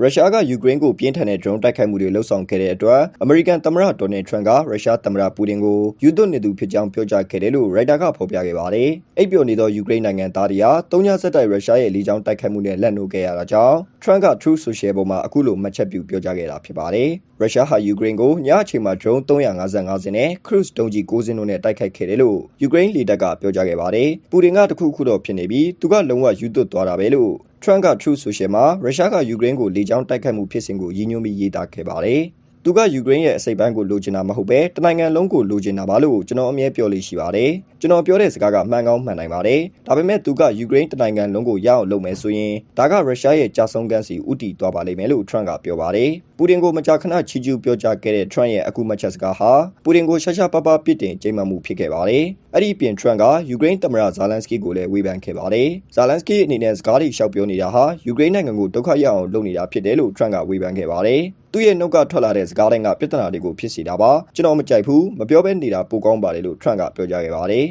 ရုရှားကယူကရိန်းကိုပြင်းထန်တဲ့ drone တိုက်ခိုက်မှုတွေလှုပ်ဆောင်ခဲ့တဲ့အတွက် အမေရိကန်သမ္မတဒေါ်နယ်ထရန့်ကရုရှားသမ္မတပူတင်ကိုယူသွနေသူဖြစ်ကြောင်းပြောကြားခဲ့တယ်လို့ရိုက်တာကဖော်ပြခဲ့ပါတယ်။အိပ်ပျော်နေသောယူကရိန်းနိုင်ငံသားတွေဟာတုံးညဆက်တိုက်ရုရှားရဲ့လေကြောင်းတိုက်ခိုက်မှုနဲ့လက်နိုးခဲ့ရတာကြောင့်ထရန့်က Truth Social ပေါ်မှာအခုလိုမှတ်ချက်ပြုပြောကြားခဲ့တာဖြစ်ပါတယ်။ရုရှားဟာယူကရိန်းကိုညအချိန်မှာ drone 355စင်းနဲ့ cruise ဒုံးကျည်9စင်းတို့နဲ့တိုက်ခိုက်ခဲ့တယ်လို့ယူကရိန်းလေတပ်ကပြောကြားခဲ့ပါတယ်။ပူတင်ကတခုခုတော့ဖြစ်နေပြီးသူကလုံးဝယူသွသွားတာပဲလို့ ထရန့်က Truth Social မှာရုရှားကယူကရိန်းကိုလေကြောင်းတိုက်ခိုက်မှုဖြစ်စဉ်ကိုရည်ညွှန်းပြီးရေးသားခဲ့ပါတယ်။ သူကယူကရိန်းရဲ့အစိပ်ပိုင်းကိုလိုချင်တာမဟုတ်ပဲတနိုင်ငံလုံးကိုလိုချင်တာပါလို့ကျွန်တော်အမြဲပြောလို့ရှိပါတယ်။ကျွန်တော်ပြောတဲ့စကားကမှန်ကောင်းမှန်နိုင်ပါတယ်။ဒါပေမဲ့သူကယူကရိန်းတနိုင်ငံလုံးကိုရအောင်လုပ်မယ်ဆိုရင်ဒါကရုရှားရဲ့ကြာဆုံးကန်းစီဥတီသွားပါလိမ့်မယ်လို့ထရန့်ကပြောပါတယ်။ပူတင်ကိုမကြာခဏချီကျူးပြောကြားခဲ့တဲ့ထရန့်ရဲ့အခုမှတ်ချက်စကားဟာပူတင်ကိုရှာရှာပပပြစ်တင်ကြိမ်းမှမှုဖြစ်ခဲ့ပါတယ်။အဲ့ဒီပြင်ထရန့်ကယူကရိန်းသမ္မတဇာလန်စကီကိုလည်းဝေဖန်ခဲ့ပါတယ်။ဇာလန်စကီအနေနဲ့စကားတွေရှောက်ပြောနေတာဟာယူကရိန်းနိုင်ငံကိုဒုက္ခရောက်အောင်လုပ်နေတာဖြစ်တယ်လို့ထရန့်ကဝေဖန်ခဲ့ပါတယ်။သူ့ရဲ့နှုတ်ကထွက်လာတဲ့စကားတိုင်းကပြဿနာတွေကိုဖြစ်စေတာပါကျွန်တော်မကြိုက်ဘူးမပြောဘဲနေတာပိုကောင်းပါလေလို့ထရန့်ကပြောကြားခဲ့ပါတယ်